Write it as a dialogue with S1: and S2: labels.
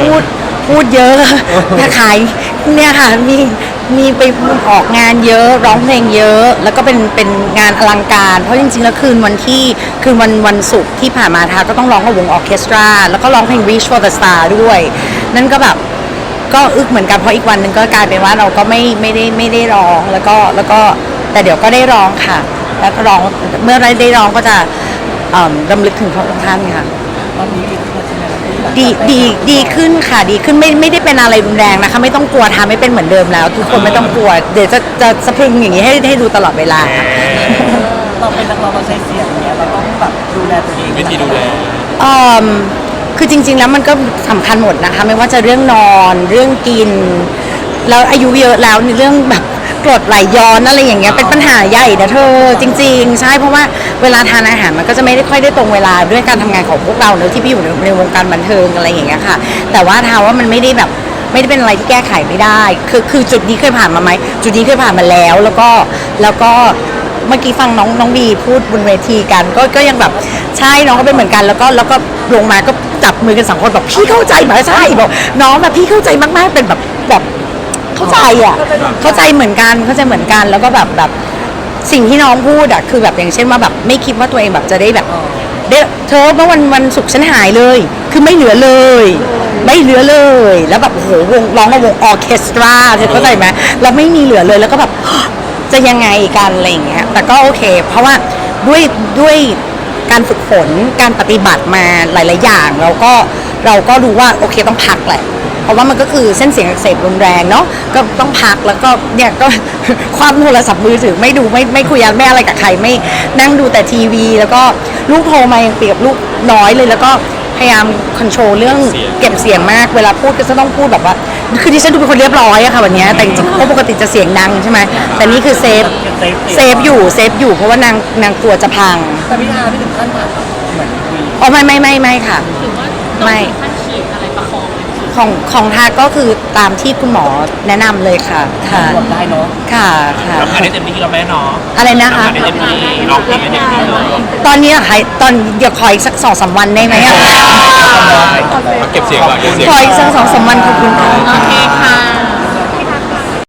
S1: พูดพูดเยอะนะขายเนี่ยค่ะมีมีไปออกงานเยอะร้องเพลงเยอะ แล้วก็เป็นเป็นงานอลังการ เพราะจริงๆ แล้วคืนวันที่คืนวันวันศุกร์ที่ผ่านมาทาก็ต้องร้องกับวงออเคสตรา แล้วก็ร้องเพลง Reach for the Star ด้วย นั่นก็แบบก็อึกเหมือนกันเพราะอีกวันหนึ่งก็กลายเป็นว่าเราก็ไม่ไม่ได้ไม่ได้ร้องแล้วก็แล้วก็แต่เดี๋ยวก็ได้ร้องค่ะ แล้วก็ร้องเมื่อไรได้ร้องก็จะเอิ่มรำลึกถึงพระองค์ท่านค่ะ
S2: ตอนนี้ ดีขึ้นแล้วใช่ไหมครับที่หลังจาก
S1: ดีดีดีขึ้นค่ะดีขึ้นไม่ไม่ได้เป็นอะไรรุนแรงนะคะ ไม่ต้องกลัวทำไม่เป็นเหมือนเดิมแล้ว ทุกคนไม่ต้องกลัว เดี๋ยวจะจะสะพรึงอย่างนี้ให้ให้ดูตลอดเวลา
S2: เราเป็นนักร้องเราใช้เสียงอย่างเงี้ยเราต้องแบบดูแลตัวเอง
S3: วิธีดูแล
S1: เอิ่มคือจริง ๆ แล้วมันก็สำคัญหมดนะคะ ไม่ว่าจะเรื่องนอนเรื่องกิน แล้วอายุเยอะแล้วในเรื่องแบบ กรดไหลย้อนอะไรอย่างเงี้ยเป็นปัญหาใหญ่นะเธอจริง ๆ ใช่เพราะว่าเวลาทานอาหารมันก็จะไม่ได้ค่อยได้ตรงเวลาด้วยการทำงานของพวกเราเนอะที่พี่อยู่ในในวงการบันเทิงอะไรอย่างเงี้ยค่ะ แต่ว่าทาว่ามันไม่ได้แบบไม่ได้เป็นอะไรที่แก้ไขไม่ได้ คือคือจุดนี้เคยผ่านมาไหมจุดนี้เคยผ่านมาแล้วแล้วก็แล้วก็เมื่อกี้ฟังน้องน้องบีพูดบนเวทีกัน ก็ก็ยังแบบใช่น้องก็เป็นเหมือนกัน แล้วก็แล้วก็ลงมาก็จับมือกันสองคนแบบพี่เข้าใจไหมใช่บอกน้องแบบพี่เข้าใจมากๆเป็นแบบแบบ เข้าใจอะเข้าใจเหมือนกันเข้าใจเหมือนกันแล้วก็แบบแบบสิ่งที่น้องพูดอะคือแบบอย่างเช่นว่าแบบไม่คิดว่าตัวเองแบบจะได้แบบได้เธอเมื่อวันวันศุกร์ฉันหายเลย คือไม่เหลือเลย ไม่เหลือเลย แล้วแบบโอ้โหวงร้องกับวงออเคสตราเธอเข้าใจไหมแล้วไม่มีเหลือเลยแล้วก็แบบจะยังไงกันอะไรอย่างเงี้ยแต่ก็โอเค เพราะว่าด้วยด้วยการฝึกฝนการปฏิบัติมาหลาย ๆ อย่าง เราก็เราก็รู้ว่าโอเคต้องพักแหละ เพราะว่ามันก็คือเส้นเสียงอักเสบรุนแรงเนาะก็ต้องพักแล้วก็เนี่ยก็ ความโทรศัพท์มือถือไม่ดูไม่ไม่คุยไม่อะไรกับใครไม่นั่งดูแต่ทีวี แล้วก็ลูกโทรมายังเปรียบลูกน้อยเลยแล้วก็พยายามคอนโทรลเรื่อง
S3: เสียง
S1: เก็บเสียงมากเวลาพูดก็จะต้องพูดแบบว่า คือดิฉันดูเป็นคนเรียบร้อยอะค่ะวันเนี้ยแต่จริงๆเพราะปกติจะเสียงดังใช่ไหมแต่นี่คือเซฟ
S2: เซฟ
S1: เซฟอยู่เซฟอยู่เพราะว่านางนางกลัวจะพัง
S2: แต่พี่อาไม่ถึงขั้นผ่าตัดเหมือนคุย
S1: อ๋อไม่ไม่ไม่ไม่ค่ะ
S4: ถือว่าต้อง
S1: ไม่ ของของทาก็คือตามที่คุณหมอแนะนำเลยค่ะค่ะ
S2: รวมได้เนาะ
S1: ค่ะค่ะ
S3: ทำงานได้เต็มที่เราแม่เนาะ
S1: อะไรนะคะ
S3: ทำงานได้เต็มที่ร้องเพลงได้เต็มที่เลย
S1: ตอนนี้อะค่ะตอนเดี๋ยวขออีกสักสองสามวันได้ไหมอะ
S3: เก็บเสียงก่อนเก็บเสียง
S1: ขออีกสักสองสามวันขอบคุณค่ะ
S4: โอเคค่ะ